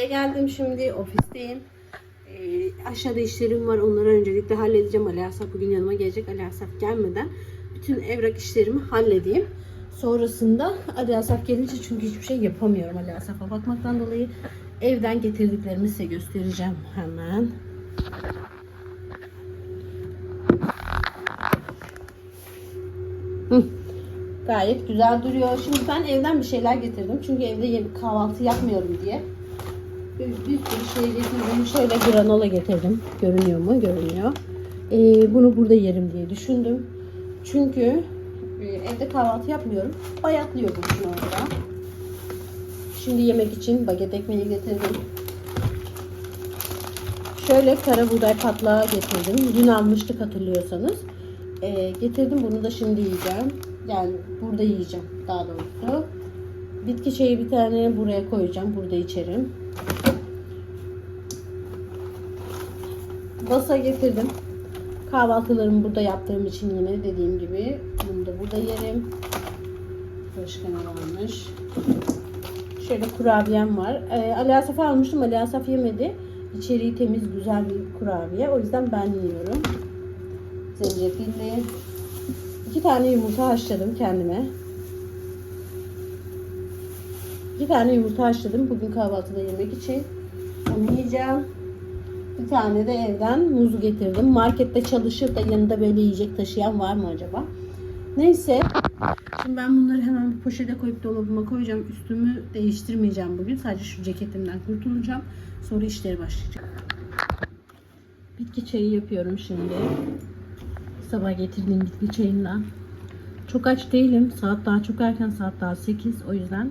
odaya geldim şimdi. Ofisteyim. Ee, aşağıda işlerim var. Onları öncelikle halledeceğim. Ali Asaf bugün yanıma gelecek. Ali Asaf gelmeden bütün evrak işlerimi halledeyim. Sonrasında Ali Asaf gelince çünkü hiçbir şey yapamıyorum Ali Asaf'a bakmaktan dolayı evden getirdiklerimi size göstereceğim hemen. Gayet güzel duruyor. Şimdi ben evden bir şeyler getirdim. Çünkü evde kahvaltı yapmıyorum diye. Bir, sürü şey getirdim. Şöyle granola getirdim. Görünüyor mu? Görünüyor. Ee, bunu burada yerim diye düşündüm. Çünkü e, evde kahvaltı yapmıyorum. Bayatlıyor bu işin orada. Şimdi yemek için baget ekmeği getirdim. Şöyle kara buğday patlağı getirdim. Dün almıştık hatırlıyorsanız. Ee, getirdim bunu da şimdi yiyeceğim. Yani burada yiyeceğim daha doğrusu. Bitki çayı bir tane buraya koyacağım. Burada içerim. Basa getirdim. Kahvaltılarımı burada yaptığım için yine dediğim gibi bunu da burada yerim. Başka ne varmış? Şöyle kurabiyem var. Ee, Ali Asaf'a almıştım. Ali Asaf yemedi. İçeriği temiz, güzel bir kurabiye. O yüzden ben yiyorum. Zencefilli. İki tane yumurta haşladım kendime. İki tane yumurta haşladım bugün kahvaltıda yemek için. Onu yiyeceğim. Bir tane de evden muz getirdim. Markette çalışır da yanında böyle yiyecek taşıyan var mı acaba? Neyse. Şimdi ben bunları hemen bir poşete koyup dolabıma koyacağım. Üstümü değiştirmeyeceğim bugün. Sadece şu ceketimden kurtulacağım. Sonra işleri başlayacak. Bitki çayı yapıyorum şimdi. Sabah getirdiğim bitki çayından. Çok aç değilim. Saat daha çok erken. Saat daha 8. O yüzden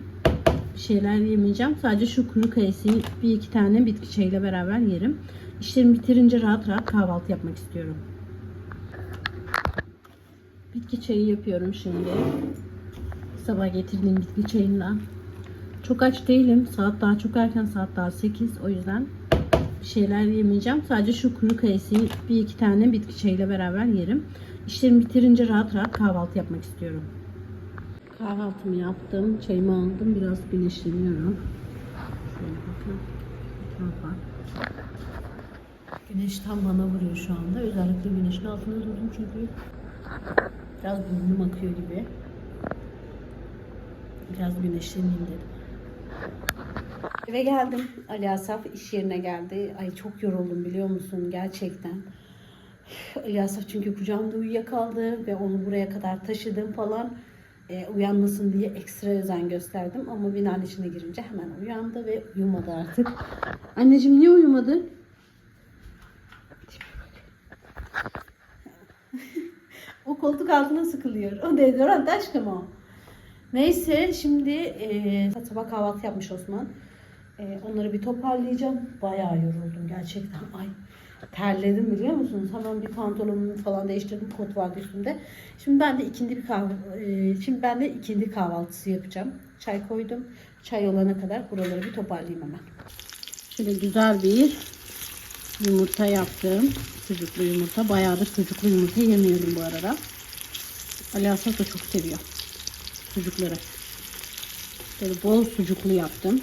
bir şeyler yemeyeceğim. Sadece şu kuru kayısıyı bir iki tane bitki çayıyla beraber yerim. İşlerimi bitirince rahat rahat kahvaltı yapmak istiyorum. Bitki çayı yapıyorum şimdi. Sabah getirdiğim bitki çayından. Çok aç değilim. Saat daha çok erken. Saat daha 8. O yüzden bir şeyler yemeyeceğim. Sadece şu kuru kayısıyı bir iki tane bitki çayıyla beraber yerim. İşlerimi bitirince rahat rahat kahvaltı yapmak istiyorum. Kahvaltımı yaptım. Çayımı aldım. Biraz güneşleniyorum. Şöyle bakın. Etrafa. Güneş tam bana vuruyor şu anda. Özellikle güneşin altında durdum çünkü biraz burnum akıyor gibi. Biraz güneşleneyim dedim. Eve geldim. Ali Asaf iş yerine geldi. Ay çok yoruldum biliyor musun gerçekten. Ali Asaf çünkü kucağımda uyuyakaldı ve onu buraya kadar taşıdım falan. E, uyanmasın diye ekstra özen gösterdim. Ama binanın içine girince hemen uyandı ve uyumadı artık. Anneciğim niye uyumadın? O koltuk altına sıkılıyor. O deodorant aşkım o. Neyse şimdi e, sabah kahvaltı yapmış Osman. E, onları bir toparlayacağım. Bayağı yoruldum gerçekten. Ay terledim biliyor musunuz? Hemen bir pantolonumu falan değiştirdim. Kot vardı üstümde. Şimdi ben de ikindi bir kahve, e, şimdi ben de ikindi kahvaltısı yapacağım. Çay koydum. Çay olana kadar buraları bir toparlayayım hemen. Şöyle güzel bir yumurta yaptım. Sucuklu yumurta. Bayağıdır sucuklu yumurta yemiyorum bu arada. Ali Asaf da çok seviyor sucukları. Böyle bol sucuklu yaptım.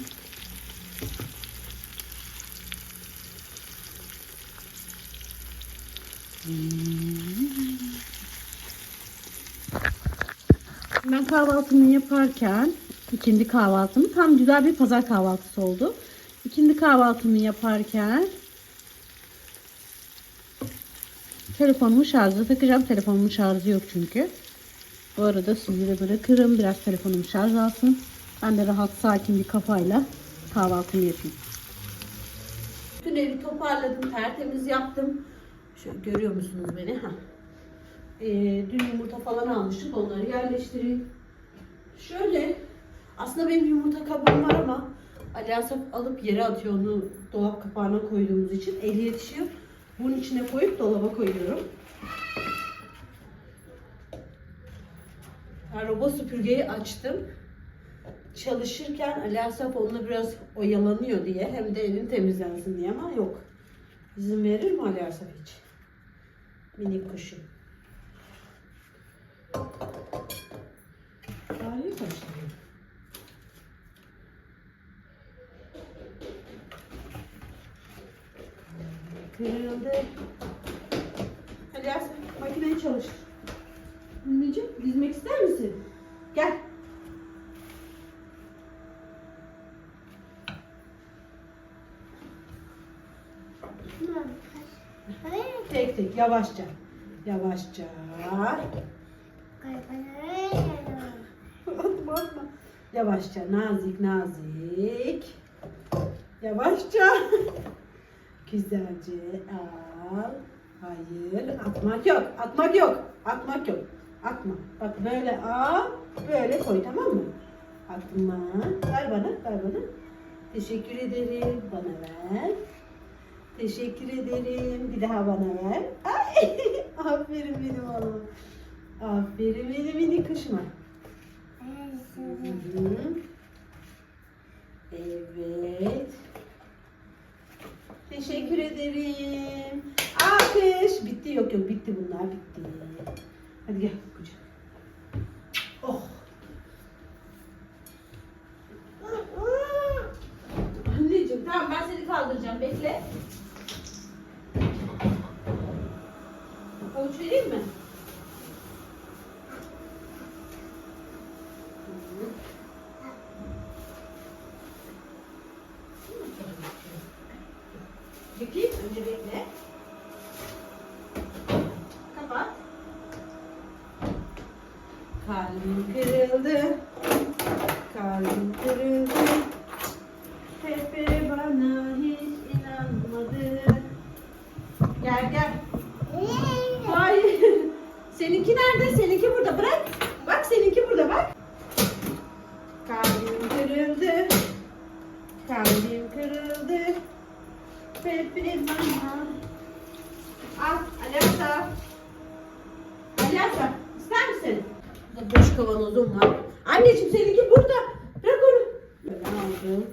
Ben kahvaltımı yaparken ikindi kahvaltımı tam güzel bir pazar kahvaltısı oldu. İkindi kahvaltımı yaparken telefonumu şarja takacağım. Telefonumun şarjı yok çünkü. Bu arada sizi de bırakırım. Biraz telefonum şarj alsın. Ben de rahat sakin bir kafayla kahvaltımı yapayım. Bütün evi toparladım. Tertemiz yaptım. Şöyle görüyor musunuz beni? Ha. Ee, dün yumurta falan almıştık. Onları yerleştireyim. Şöyle. Aslında benim yumurta kabım var ama Ali alıp yere atıyor onu dolap kapağına koyduğumuz için. Eli yetişiyor. Bunun içine koyup dolaba koyuyorum. Ben robot süpürgeyi açtım. Çalışırken Ali Asaf onunla biraz oyalanıyor diye hem de evin temizlensin diye ama yok. İzin verir mi Ali Asaf hiç? Minik kuşum. Tarihi başlıyor. kırıldı. Hadi Yasin makineyi çalıştır. Anneciğim dizmek ister misin? Gel. Tek tek yavaşça. Yavaşça. Atma atma. Yavaşça nazik nazik. Yavaşça. Güzelce al. Hayır atmak yok. Atmak yok. Atmak yok. Atma. Bak böyle al. Böyle koy tamam mı? Atma. Ver bana. Ver bana. Teşekkür ederim. Bana ver. Teşekkür ederim. Bir daha bana ver. Ay, aferin benim oğlum. Aferin benim mini kuşuma. Evet. Teşekkür ederim. Alkış. Bitti yok yok bitti bunlar bitti. Hadi gel kucak. Oh. Anneciğim tamam ben seni kaldıracağım bekle. Avuç vereyim mi? Yapayım önce bekle. Kapat. Kalbim kırıldı. Kalbim kırıldı. Pepe bana hiç inanmadı. Gel gel. Hayır. Seninki nerede? Seninki burada. Bırak. Bak seninki burada bak. Kalbim kırıldı. Kalbim kırıldı. Pepe bana. Al misin? Burada boş kavanozum var. Anneciğim seninki burada. Bırak onu. Böyle aldım.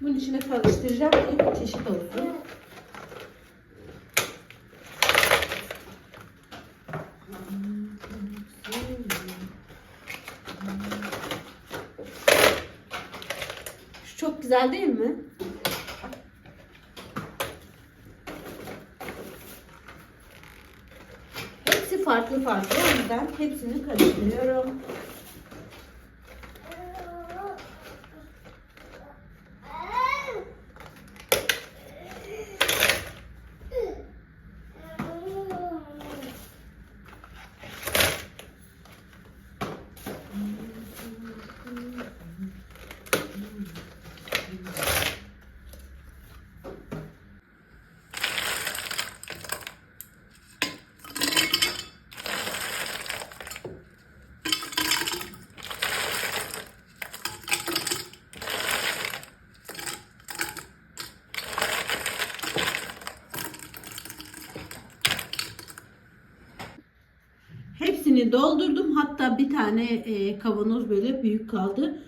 Bunun içine karıştıracağım ki çeşit olsun. Şu çok güzel değil mi? Hepsi farklı farklı. O yüzden hepsini karıştırıyorum. Doldurdum. Hatta bir tane e, kavanoz böyle büyük kaldı.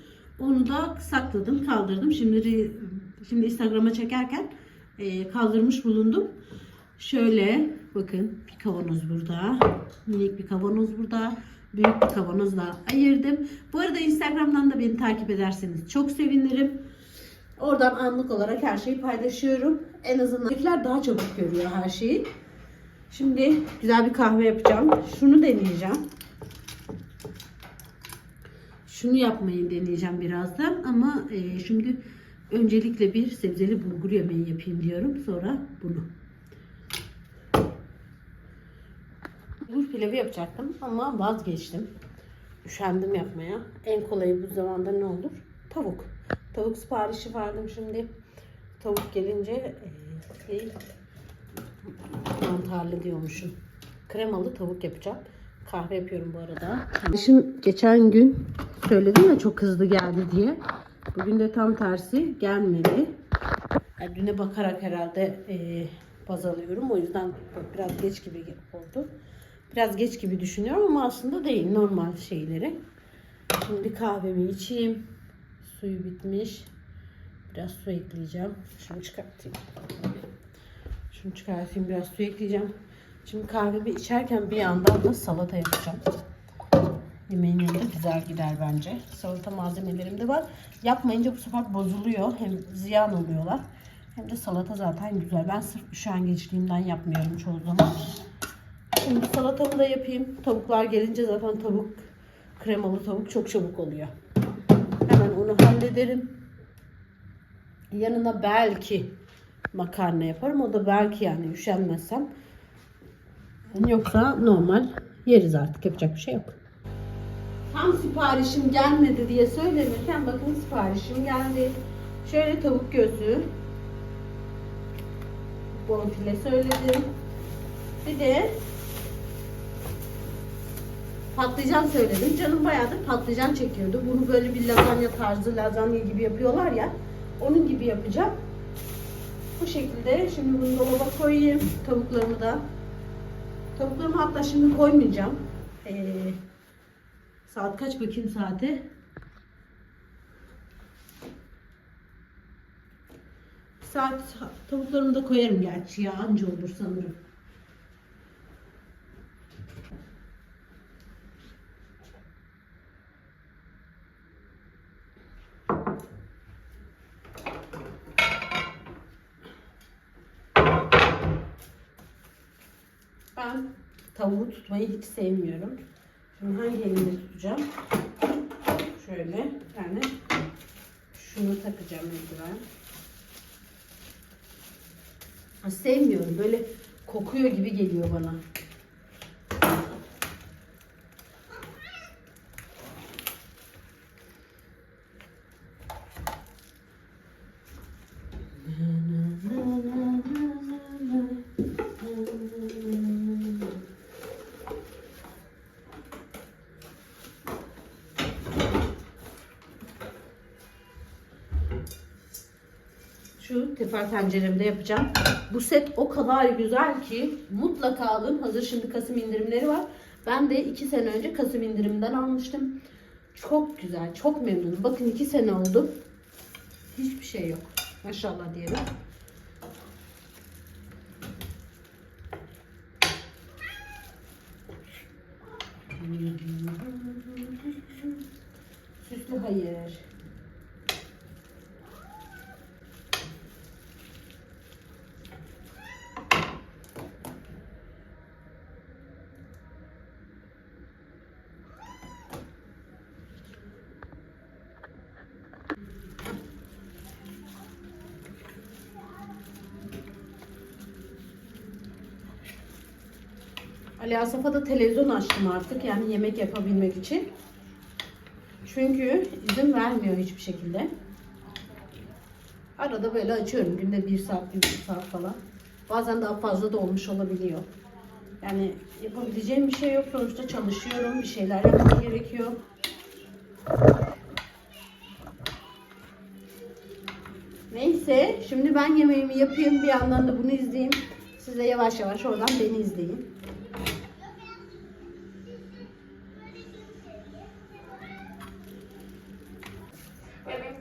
Onu da sakladım, kaldırdım. Şimdi şimdi Instagram'a çekerken e, kaldırmış bulundum. Şöyle bakın bir kavanoz burada. Minik bir kavanoz burada. Büyük bir kavanoz da ayırdım. Bu arada Instagram'dan da beni takip ederseniz çok sevinirim. Oradan anlık olarak her şeyi paylaşıyorum. En azından bizimkiler daha çabuk görüyor her şeyi. Şimdi güzel bir kahve yapacağım. Şunu deneyeceğim. Şunu yapmayı deneyeceğim birazdan ama e, şimdi öncelikle bir sebzeli bulgur yemeği yapayım diyorum. Sonra bunu. Bulgur pilavı yapacaktım ama vazgeçtim. Üşendim yapmaya. En kolayı bu zamanda ne olur? Tavuk. Tavuk siparişi verdim şimdi. Tavuk gelince e, şey, mantarlı diyormuşum. Kremalı tavuk yapacağım. Kahve yapıyorum bu arada. Kardeşim geçen gün söyledim ya çok hızlı geldi diye. Bugün de tam tersi gelmedi. Yani düne bakarak herhalde e, baz alıyorum. O yüzden biraz geç gibi oldu. Biraz geç gibi düşünüyorum ama aslında değil. Normal şeyleri. Şimdi kahvemi içeyim. Suyu bitmiş. Biraz su ekleyeceğim. Şunu çıkartayım. Şunu çıkartayım biraz su ekleyeceğim. Şimdi kahvemi içerken bir yandan da salata yapacağım. Yemeğin yanında güzel gider bence. Salata malzemelerim de var. Yapmayınca bu sefer bozuluyor. Hem ziyan oluyorlar. Hem de salata zaten güzel. Ben sırf üşengeçliğimden yapmıyorum çoğu zaman. Şimdi salatamı da yapayım. Tavuklar gelince zaten tavuk, kremalı tavuk çok çabuk oluyor. Hemen onu hallederim. Yanına belki makarna yaparım. O da belki yani üşenmezsem. Yoksa normal yeriz artık. Yapacak bir şey yok. Tam siparişim gelmedi diye söylenirken bakın siparişim geldi. Şöyle tavuk göğsü. Bonfile söyledim. Bir de patlıcan söyledim. Canım bayağıdır patlıcan çekiyordu. Bunu böyle bir lazanya tarzı lazanya gibi yapıyorlar ya. Onun gibi yapacağım. Bu şekilde şimdi bunu dolaba koyayım. Tavuklarımı da. Tavuklarımı hatta şimdi koymayacağım. Ee, saat kaç bakayım saate? Saat tavuklarımı da koyarım gerçi ya anca olur sanırım. Ben tavuğu tutmayı hiç sevmiyorum. Şimdi hangi elimle tutacağım? Şöyle yani şunu takacağım eldiven. Sevmiyorum. Böyle kokuyor gibi geliyor bana. Şu tefal tenceremde yapacağım. Bu set o kadar güzel ki mutlaka alın. Hazır şimdi Kasım indirimleri var. Ben de 2 sene önce Kasım indiriminden almıştım. Çok güzel, çok memnunum. Bakın 2 sene oldu. Hiçbir şey yok. Maşallah diyelim. Süslü hayır. Ali Asaf'a da televizyon açtım artık yani yemek yapabilmek için. Çünkü izin vermiyor hiçbir şekilde. Arada böyle açıyorum günde bir saat, bir saat falan. Bazen daha fazla da olmuş olabiliyor. Yani yapabileceğim bir şey yok. Sonuçta çalışıyorum. Bir şeyler yapmam gerekiyor. Neyse şimdi ben yemeğimi yapayım. Bir yandan da bunu izleyeyim. Siz de yavaş yavaş oradan beni izleyin.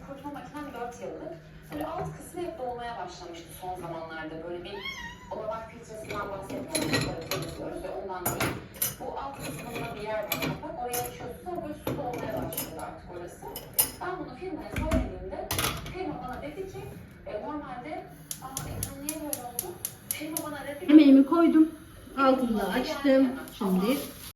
Kurutma makinem 4 yıllık. Böyle alt kısmı hep dolmaya başlamıştı son zamanlarda. Böyle bir odamak filtresinden temizliyoruz ve ondan değil. Bu alt kısmında bir yer var kapak. Oraya açıyorsun ama böyle su dolmaya başlıyor artık orası. Ben bunu firmaya söylediğimde firma bana dedi ki e, normalde aa ekran niye böyle oldu? Firma bana dedi ki Yemeğimi koydum. Altını da açtım. Şimdi